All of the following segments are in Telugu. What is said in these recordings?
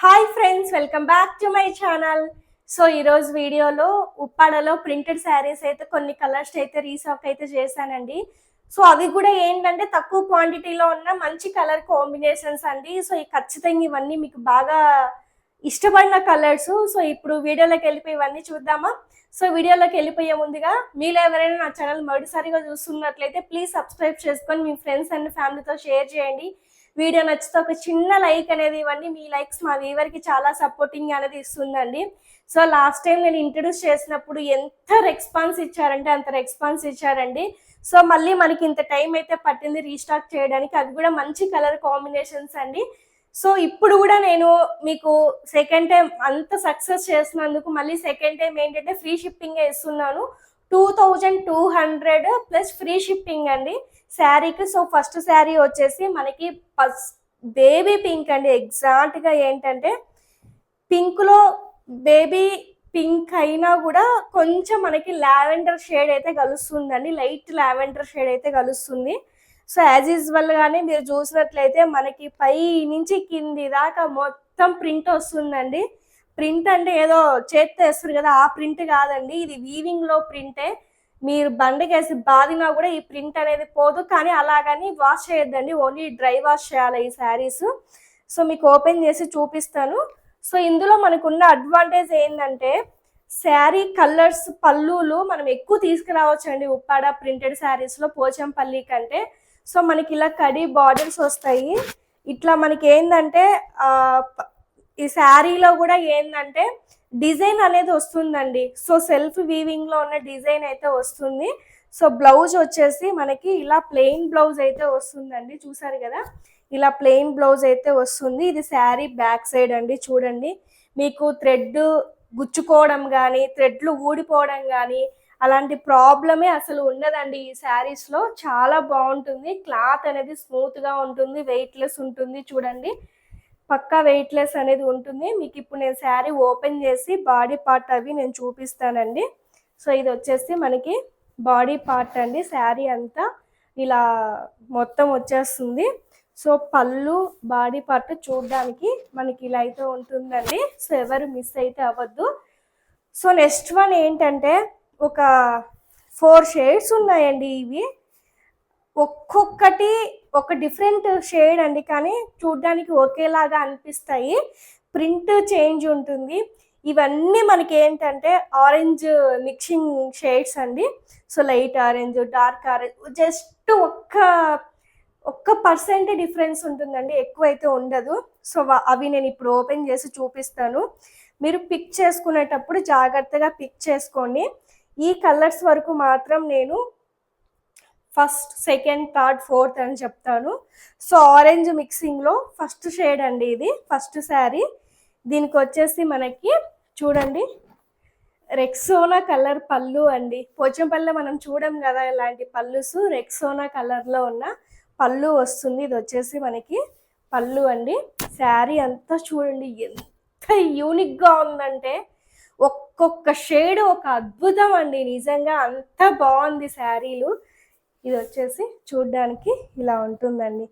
Hi friends welcome back to my channel so ఈరోజు వీడియోలో ఉప్పాడలో ప్రింటెడ్ శారీస్ అయితే కొన్ని కలర్స్ అయితే రీసాక్ అయితే చేశానండి. సో అవి కూడా ఏంటంటే తక్కువ క్వాంటిటీలో ఉన్న మంచి కలర్ కాంబినేషన్స్ అండి. సో ఈ ఖచ్చితంగా ఇవన్నీ మీకు బాగా ఇష్టపడిన కలర్స్ సో ఇప్పుడు వీడియోలోకి వెళ్ళిపోయి ఇవన్నీ చూద్దామా? సో వీడియోలోకి వెళ్ళిపోయే ముందుగా మీరు ఎవరైనా నా ఛానల్ మొదటిసారిగా చూస్తున్నట్లయితే ప్లీజ్ సబ్స్క్రైబ్ చేసుకొని మీ ఫ్రెండ్స్ అండ్ ఫ్యామిలీతో షేర్ చేయండి. వీడియో నచ్చితే ఒక చిన్న లైక్ అనేది ఇవ్వండి. మీ లైక్స్ మా వీవర్కి చాలా సపోర్టింగ్ అనేది ఇస్తుందండి. సో లాస్ట్ టైం నేను ఇంట్రడ్యూస్ చేసినప్పుడు ఎంత రెస్పాన్స్ ఇచ్చారంటే అంత రెస్పాన్స్ ఇచ్చారండి. సో మళ్ళీ మనకి ఇంత టైం అయితే పట్టింది రీస్టాక్ చేయడానికి. అది కూడా మంచి కలర్ కాంబినేషన్స్ అండి. సో ఇప్పుడు కూడా నేను మీకు సెకండ్ టైం అంత సక్సెస్ చేసినందుకు మళ్ళీ సెకండ్ టైం ఏంటంటే ఫ్రీ షిప్పింగే ఇస్తున్నాను. Two thousand two hundred plus free shipping అండి. శారీకి సో ఫస్ట్ శారీ వచ్చేసి మనకి బేబీ పింక్ అండి. ఎగ్జాక్ట్గా ఏంటంటే పింక్లో బేబీ పింక్ అయినా కూడా కొంచెం మనకి లావెండర్ షేడ్ అయితే కలుస్తుందండి. లైట్ లావెండర్ షేడ్ అయితే కలుస్తుంది. సో యాజ్ యూజువల్ గానే మీరు చూసినట్లయితే మనకి పై నుంచి కింది దాకా మొత్తం ప్రింట్ వస్తుందండి. ప్రింట్ అంటే ఏదో చేత్తో వేస్తారు కదా ఆ ప్రింట్ కాదండి. ఇది వీవింగ్లో ప్రింటే. మీరు బండకేసి బాదినా కూడా ఈ ప్రింట్ అనేది పోదు కానీ అలాగని వాష్ చేయొద్దండి. ఓన్లీ డ్రై వాష్ చేయాలి ఈ శారీస్ సో మీకు ఓపెన్ చేసి చూపిస్తాను. సో ఇందులో మనకున్న అడ్వాంటేజ్ ఏంటంటే శారీ కలర్స్ పళ్ళులు మనం ఎక్కువ తీసుకురావచ్చు అండి ఉప్పాడ ప్రింటెడ్ శారీస్లో పోచంపల్లి కంటే. సో మనకి ఇలా కడి బార్డర్స్ వస్తాయి. ఇట్లా మనకి ఏంటంటే ఈ శారీలో కూడా ఏంటంటే డిజైన్ అనేది వస్తుందండి. సో సెల్ఫ్ వీవింగ్లో ఉన్న డిజైన్ అయితే వస్తుంది. సో బ్లౌజ్ వచ్చేసి మనకి ఇలా ప్లెయిన్ బ్లౌజ్ అయితే వస్తుందండి. చూసారు కదా? ఇలా ప్లెయిన్ బ్లౌజ్ అయితే వస్తుంది. ఇది శారీ బ్యాక్ సైడ్ అండి. చూడండి. మీకు థ్రెడ్ గుచ్చుకోవడం కానీ థ్రెడ్లు ఊడిపోవడం కానీ అలాంటి ప్రాబ్లమే అసలు ఉండదండి ఈ శారీస్లో చాలా బాగుంటుంది. క్లాత్ అనేది స్మూత్గా ఉంటుంది. వెయిట్లెస్ ఉంటుంది. చూడండి. పక్కా వెయిట్లెస్ అనేది ఉంటుంది. మీకు ఇప్పుడు నేను శారీ ఓపెన్ చేసి బాడీ పార్ట్ అవి నేను చూపిస్తానండి. సో ఇది వచ్చేసి మనకి బాడీ పార్ట్ అండి. శారీ అంతా ఇలా మొత్తం వచ్చేస్తుంది. సో పళ్ళు బాడీ పార్ట్ చూడడానికి మనకి ఇలా అయితే ఉంటుందండి. సో ఎవరు మిస్ అయితే అవ్వద్దు. సో నెక్స్ట్ వన్ ఏంటంటే ఒక ఫోర్ షేడ్స్ ఉన్నాయండి ఇవి. ఒక్కొక్కటి ఒక డిఫరెంట్ షేడ్ అండి కానీ చూడడానికి ఒకేలాగా అనిపిస్తాయి. ప్రింట్ చేంజ్ ఉంటుంది. ఇవన్నీ మనకి ఏంటంటే ఆరెంజ్ మిక్సింగ్ షేడ్స్ అండి. So light orange dark orange just ఒక్క ఒక్క పర్సెంట్ డిఫరెన్స్ ఉంటుందండి. ఎక్కువ అయితే ఉండదు సో అవి నేను ఇప్పుడు ఓపెన్ చేసి చూపిస్తాను. మీరు పిక్ చేసుకునేటప్పుడు జాగ్రత్తగా పిక్ చేసుకోండి. ఈ కలర్స్ వరకు మాత్రం నేను ఫస్ట్ సెకండ్ థర్డ్ ఫోర్త్ అని చెప్తాను. సో ఆరెంజ్ మిక్సింగ్లో ఫస్ట్ షేడ్ అండి ఇది ఫస్ట్ శారీ. దీనికి వచ్చేసి మనకి చూడండి రెక్సోనా కలర్ పళ్ళు అండి. పోచంపల్లె మనం చూడం కదా ఇలాంటి పళ్ళుస్ రెక్సోనా కలర్లో ఉన్న పళ్ళు వస్తుంది. ఇది వచ్చేసి మనకి పళ్ళు అండి. శారీ అంతా చూడండి ఎంత యూనిక్గా ఉందంటే ఒక్కొక్క షేడ్ ఒక అద్భుతం అండి. నిజంగా అంత బాగుంది శారీలు. ఇది వచ్చేసి చూడడానికి ఇలా ఉంటుందండి.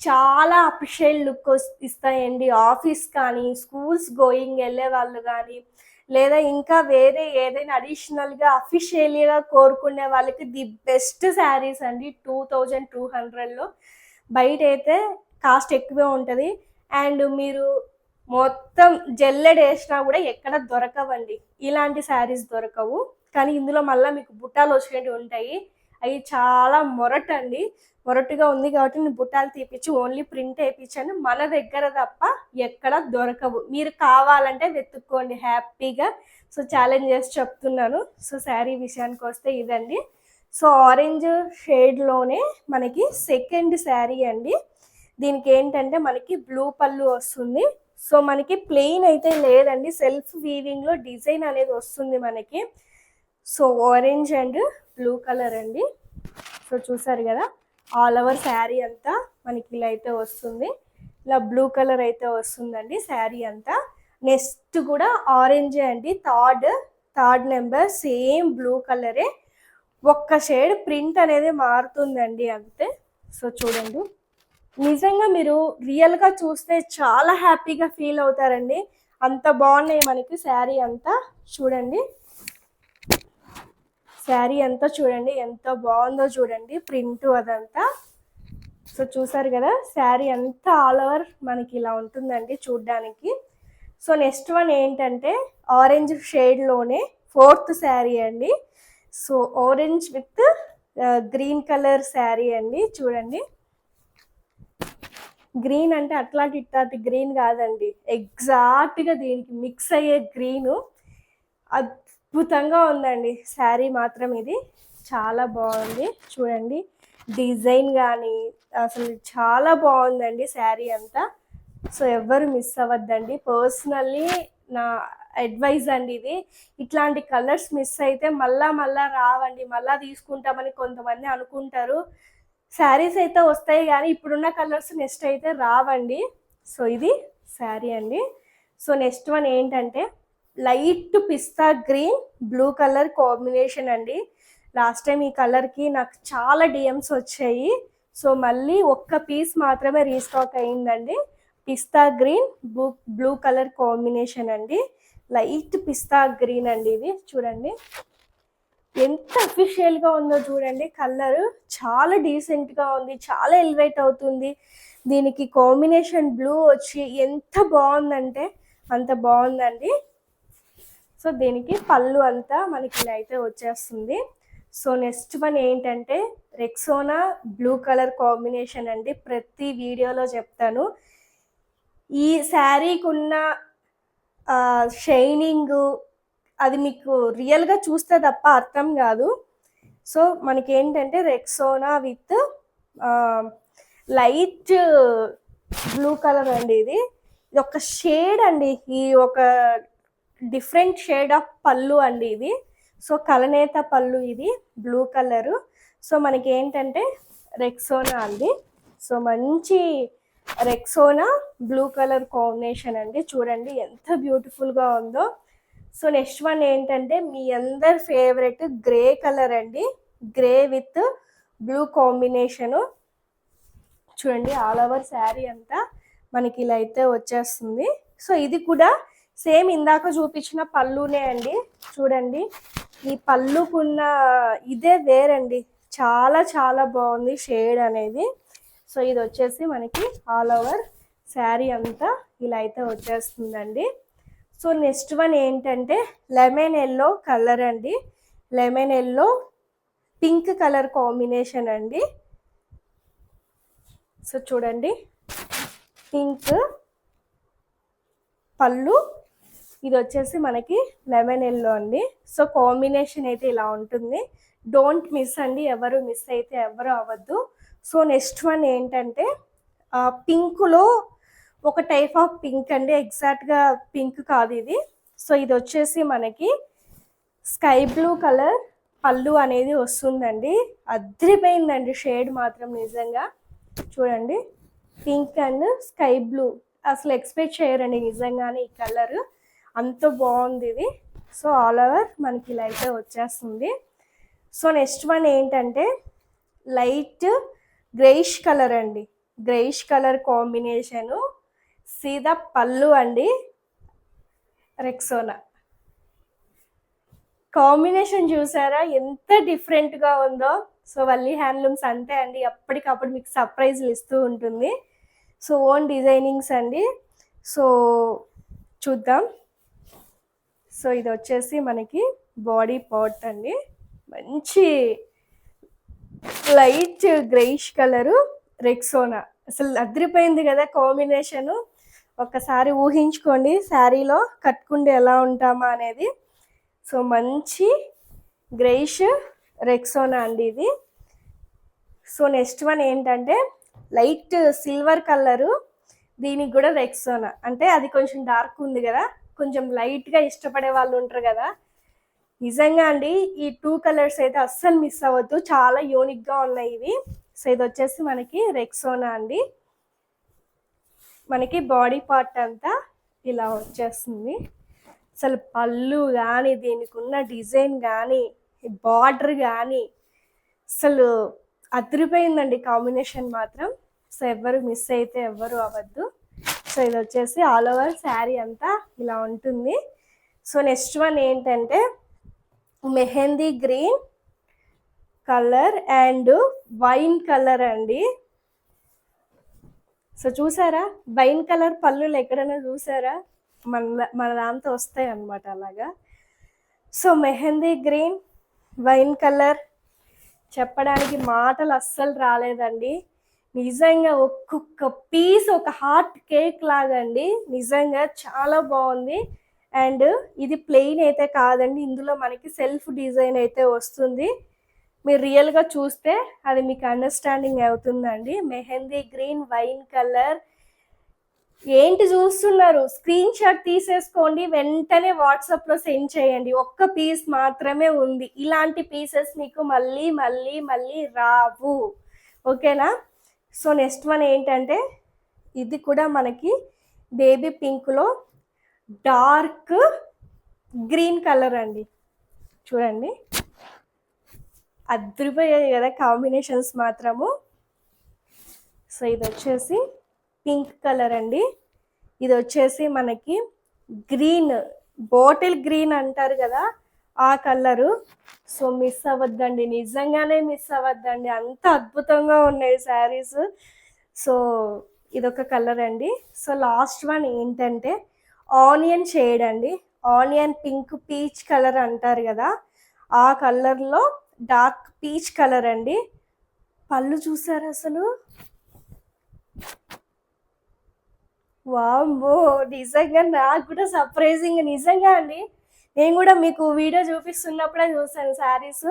చాలా అప్రిషియేట్ లుక్ ఇస్తాయండి. ఆఫీస్ కానీ స్కూల్స్ గోయింగ్ వెళ్ళే వాళ్ళు కానీ లేదా ఇంకా వేరే ఏదైనా అడిషనల్గా అఫీషియల్గా కోరుకునే వాళ్ళకి ది బెస్ట్ శారీస్ అండి. టూ థౌజండ్ టూ హండ్రెడ్లో. బయట అయితే కాస్ట్ ఎక్కువే ఉంటుంది. అండ్ మీరు మొత్తం జల్లెడ్ వేసినా కూడా ఎక్కడ దొరకవండి. ఇలాంటి శారీస్ దొరకవు. కానీ ఇందులో మళ్ళీ మీకు బుట్టాలు వచ్చేవి ఉంటాయి. అవి చాలా మొరటండి. మొరటుగా ఉంది కాబట్టి నేను బుట్టాలు తీపిచ్చి ఓన్లీ ప్రింట్ వేయించాను మన దగ్గర తప్ప ఎక్కడ దొరకవు. మీరు కావాలంటే వెతుక్కోండి. హ్యాపీగా. సో ఛాలెంజ్ చేసి చెప్తున్నాను. సో శారీ విషయానికి వస్తే ఇదండి. సో ఆరెంజ్ షేడ్లోనే మనకి సెకండ్ శారీ అండి. దీనికి ఏంటంటే మనకి బ్లూ పళ్ళు వస్తుంది. సో మనకి ప్లెయిన్ అయితే లేదండి. సెల్ఫ్ వీవింగ్లో డిజైన్ అనేది వస్తుంది మనకి. So orange and blue colour అండి. సో చూసారు కదా ఆల్ ఓవర్ శారీ అంతా మనకి ఇలా అయితే వస్తుంది. ఇలా బ్లూ కలర్ అయితే వస్తుందండి శారీ అంతా. నెక్స్ట్ కూడా ఆరెంజ్ అండి third third number same blue కలరే ఒక్క షేడ్ ప్రింట్ అనేది మారుతుందండి అంతే. సో చూడండి. నిజంగా మీరు రియల్గా చూస్తే చాలా హ్యాపీగా ఫీల్ అవుతారండి. అంత బాగున్నాయి మనకి శారీ అంతా. చూడండి. శారీ అంతా చూడండి ఎంత బాగుందో చూడండి ప్రింట్ అదంతా. సో చూసారు కదా శారీ అంతా ఆల్ ఓవర్ మనకి ఇలా ఉంటుందండి చూడ్డానికి. సో నెక్స్ట్ వన్ ఏంటంటే ఆరెంజ్ షేడ్లోనే ఫోర్త్ శారీ అండి. So orange with green colour sari అండి చూడండి. గ్రీన్ అంటే అట్లాంటి ఇట్లాంటి గ్రీన్ కాదండి. ఎగ్జాక్ట్గా దీనికి మిక్స్ అయ్యే గ్రీను. అద్భుతంగా ఉందండి. శారీ మాత్రం ఇది. చాలా బాగుంది. చూడండి. డిజైన్ కానీ అసలు చాలా బాగుందండి శారీ అంతా. సో ఎవ్వరు మిస్ అవ్వద్దండి. పర్సనల్లీ నా అడ్వైజ్ అండి ఇది. ఇట్లాంటి కలర్స్ మిస్ అయితే మళ్ళా మళ్ళా రావండి. మళ్ళా తీసుకుంటామని కొంతమంది అనుకుంటారు. శారీస్ అయితే వస్తాయి కానీ ఇప్పుడున్న కలర్స్ నెక్స్ట్ అయితే రావండి. సో ఇది శారీ అండి. సో నెక్స్ట్ వన్ ఏంటంటే లైట్ పిస్తా గ్రీన్ బ్లూ కలర్ కాంబినేషన్ అండి. లాస్ట్ టైం ఈ కలర్కి నాకు చాలా డిఎమ్స్ వచ్చాయి. సో మళ్ళీ ఒక్క పీస్ మాత్రమే రీస్టాక్ అయిందండి. పిస్తా green blue blue colour combination అండి. లైట్ పిస్తా గ్రీన్ అండి ఇది చూడండి. ఎంత అఫీషియల్గా ఉందో చూడండి కలర్ చాలా డీసెంట్గా ఉంది చాలా ఎలివేట్ అవుతుంది. దీనికి కాంబినేషన్ బ్లూ వచ్చి ఎంత బాగుందంటే అంత బాగుందండి. సో దీనికి పళ్ళు అంతా మనకి ఇలా అయితే వచ్చేస్తుంది. సో నెక్స్ట్ వన్ ఏంటంటే రెక్సోనా బ్లూ కలర్ కాంబినేషన్ అండి. ప్రతి వీడియోలో చెప్తాను. ఈ శారీకి ఉన్న షైనింగ్ అది మీకు రియల్గా చూస్తే తప్ప అర్థం కాదు. సో మనకి ఏంటంటే Rexona with light blue colour అండి ఇది. ఇది ఒక షేడ్ అండి. ఈ ఒక డిఫరెంట్ షేడ్ ఆఫ్ పళ్ళు అండి ఇది సో కలనేత పళ్ళు ఇది బ్లూ కలరు. సో మనకి ఏంటంటే రెక్సోనా అండి. సో మంచి రెక్సోనా బ్లూ కలర్ కాంబినేషన్ అండి. చూడండి ఎంత బ్యూటిఫుల్గా ఉందో. సో నెక్స్ట్ వన్ ఏంటంటే మీ అందరి ఫేవరెట్ గ్రే కలర్ అండి. Grey with blue combination. చూడండి ఆల్ ఓవర్ శారీ అంతా మనకి ఇలా అయితే వచ్చేస్తుంది. సో ఇది కూడా సేమ్ ఇందాక చూపించిన పళ్ళునే అండి. చూడండి. ఈ పళ్ళుకున్న ఇదే వేరండి. చాలా చాలా బాగుంది షేడ్ అనేది. సో ఇది వచ్చేసి మనకి ఆల్ ఓవర్ శారీ అంతా ఇలా అయితే వచ్చేస్తుందండి. సో నెక్స్ట్ వన్ ఏంటంటే లెమన్ ఎల్లో కలర్ అండి. Lemon yellow pink colour combination అండి. సో చూడండి. పింక్ పళ్ళు ఇది వచ్చేసి మనకి లెమన్ ఎల్లో అండి. సో కాంబినేషన్ అయితే ఇలా ఉంటుంది. డోంట్ మిస్ అండి ఎవరు మిస్ అయితే ఎవరు అవ్వద్దు. సో నెక్స్ట్ వన్ ఏంటంటే పింక్లో ఒక టైప్ ఆఫ్ పింక్ అండి. ఎగ్జాక్ట్గా పింక్ కాదు ఇది. సో ఇది వచ్చేసి మనకి స్కై బ్లూ కలర్ పళ్ళు అనేది వస్తుందండి. అద్రిపోయిందండి షేడ్ మాత్రం నిజంగా. చూడండి పింక్ అండ్ స్కై బ్లూ. అసలు ఎక్స్పెక్ట్ చేయరండి నిజంగానే ఈ కలర్. అంత బాగుంది ఇది. సో ఆల్ ఓవర్ మనకి ఇలా అయితే వచ్చేస్తుంది. సో నెక్స్ట్ వన్ ఏంటంటే లైట్ గ్రేయిష్ కలర్ అండి. గ్రేయిష్ కలర్ కాంబినేషను సీదా పళ్ళు అండి. రెక్సోనా. కాంబినేషన్ చూసారా? ఎంత డిఫరెంట్గా ఉందో. సో వల్లి హ్యాండ్లూమ్స్ అంతే అండి. ఎప్పటికప్పుడు మీకు సర్ప్రైజ్లు ఇస్తూ ఉంటుంది. సో ఓన్ డిజైనింగ్స్ అండి. సో చూద్దాం. సో ఇది వచ్చేసి మనకి బాడీ పార్ట్ అండి. మంచి లైట్ గ్రేయిష్ కలరు రెక్సోనా. అసలు అద్రిపోయింది కదా కాంబినేషను. ఒక్కసారి ఊహించుకోండి శారీలో కట్టుకుంటే ఎలా ఉంటామా అనేది. సో మంచి గ్రేయిష్ రెక్సోనా అండి ఇది. సో నెక్స్ట్ వన్ ఏంటంటే లైట్ సిల్వర్ కలరు దీనికి కూడా రెక్సోనా. అంటే అది కొంచెం డార్క్ ఉంది కదా కొంచెం లైట్గా ఇష్టపడే వాళ్ళు ఉంటారు కదా. నిజంగా అండి ఈ టూ కలర్స్ అయితే అస్సలు మిస్ అవ్వద్దు. చాలా యూనిక్గా ఉన్నాయి ఇవి. సో ఇది వచ్చేసి మనకి రెక్సోనా అండి. మనకి బాడీ పార్ట్ అంతా ఇలా వచ్చేస్తుంది. అసలు పళ్ళు కానీ దీనికి ఉన్న డిజైన్ కానీ బార్డర్ కానీ అసలు అదిరిపోయిందండి కాంబినేషన్ మాత్రం. సో ఎవ్వరు మిస్ అయితే ఎవ్వరు అవ్వద్దు. సో ఇది వచ్చేసి ఆల్ ఓవర్ శారీ అంతా ఇలా ఉంటుంది. సో నెక్స్ట్ వన్ ఏంటంటే mehndi green colour and wine colour అండి. సో చూసారా? వైన్ కలర్ పళ్ళులు ఎక్కడైనా చూసారా? మన మన దాంతో వస్తాయి అన్నమాట అలాగా. So mehndi green wine colour చెప్పడానికి మాటలు అస్సలు రాలేదండి. నిజంగా ఒక్కొక్క పీస్ ఒక హార్ట్ కేక్ లాగా అండి నిజంగా చాలా బాగుంది. అండ్ ఇది ప్లెయిన్ అయితే కాదండి. ఇందులో మనకి సెల్ఫ్ డిజైన్ అయితే వస్తుంది. మీరు రియల్గా చూస్తే అది మీకు అండర్స్టాండింగ్ అవుతుందండి. Mehndi green wine colour. ఏంటి చూస్తున్నారు? స్క్రీన్ షాట్ తీసేసుకోండి. వెంటనే వాట్సాప్లో సెండ్ చేయండి. ఒక్క పీస్ మాత్రమే ఉంది. ఇలాంటి పీసెస్ మీకు మళ్ళీ మళ్ళీ మళ్ళీ రావు. ఓకేనా? సో నెక్స్ట్ వన్ ఏంటంటే ఇది కూడా మనకి బేబీ పింక్లో డార్క్ గ్రీన్ కలర్ అండి. చూడండి. అద్రిపోయాయి కదా కాంబినేషన్స్ మాత్రము. సో ఇది వచ్చేసి పింక్ కలర్ అండి. ఇది వచ్చేసి మనకి గ్రీన్ బాటిల్ గ్రీన్ అంటారు కదా ఆ కలరు. So miss అవ్వద్దండి. నిజంగానే మిస్ అవ్వద్దండి. అంత అద్భుతంగా ఉన్నాయి శారీస్. సో ఇదొక కలర్ అండి. సో లాస్ట్ వన్ ఏంటంటే ఆనియన్ షేడ్ అండి. ఆనియన్ పింక్ పీచ్ కలర్ అంటారు కదా. ఆ కలర్లో డార్క్ పీచ్ కలర్ అండి. పళ్ళు చూసారు అసలు? వాంబో నిజంగా నాకు కూడా సర్ప్రైజింగ్ నిజంగా అండి. నేను కూడా మీకు వీడియో చూపిస్తున్నప్పుడే చూసాను శారీస్.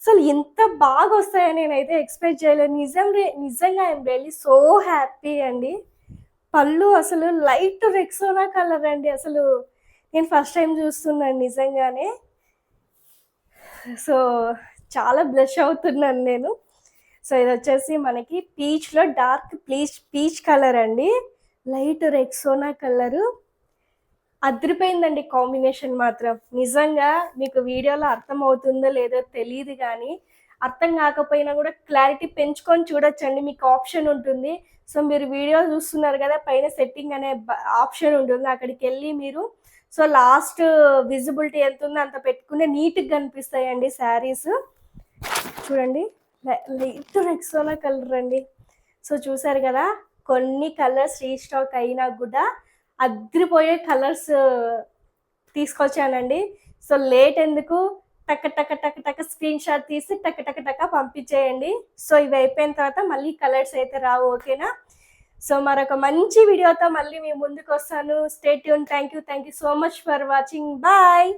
అసలు ఎంత బాగా వస్తాయని నేనైతే ఎక్స్పెక్ట్ చేయలేదు. నిజం నిజంగా ఐఎమ్ రియల్లీ సో హ్యాపీ అండి. పళ్ళు అసలు లైట్ రెక్సోనా కలర్ అండి అసలు. నేను ఫస్ట్ టైం చూస్తున్నాను నిజంగానే. సో చాలా బ్లష్ అవుతున్నాను నేను. సో ఇది వచ్చేసి మనకి పీచ్లో డార్క్ పీచ్ పీచ్ కలర్ అండి. Light Rexona colour. అదిరిపోయిందండి కాంబినేషన్ మాత్రం. నిజంగా మీకు వీడియోలో అర్థం అవుతుందో లేదో తెలియదు కానీ అర్థం కాకపోయినా కూడా క్లారిటీ పెంచుకొని చూడొచ్చండి. మీకు ఆప్షన్ ఉంటుంది. సో మీరు వీడియో చూస్తున్నారు కదా పైన సెట్టింగ్ అనే ఆప్షన్ ఉంటుంది. అక్కడికి వెళ్ళి మీరు సో లాస్ట్ విజిబిలిటీ ఎంత ఉందో అంత పెట్టుకుంటే నీట్గా కనిపిస్తాయండి శారీస్. చూడండి. లైట్ రెక్సోనా కలర్ అండి. సో చూసారు కదా కొన్ని కలర్స్ రీస్టాక్ అయినా కూడా అద్రిపోయే కలర్స్ తీసుకొచ్చానండి. సో లేట్ ఎందుకు? టక టక టక్ టక్ స్క్రీన్ షాట్ తీసి టక టక్ టక్ పంపించేయండి. సో ఇవి అయిపోయిన తర్వాత మళ్ళీ కలర్స్ అయితే రావు ఓకేనా? సో మరొక మంచి వీడియోతో మళ్ళీ మీ ముందుకు వస్తాను. Stay Yoon thank you thank you so much for watching bye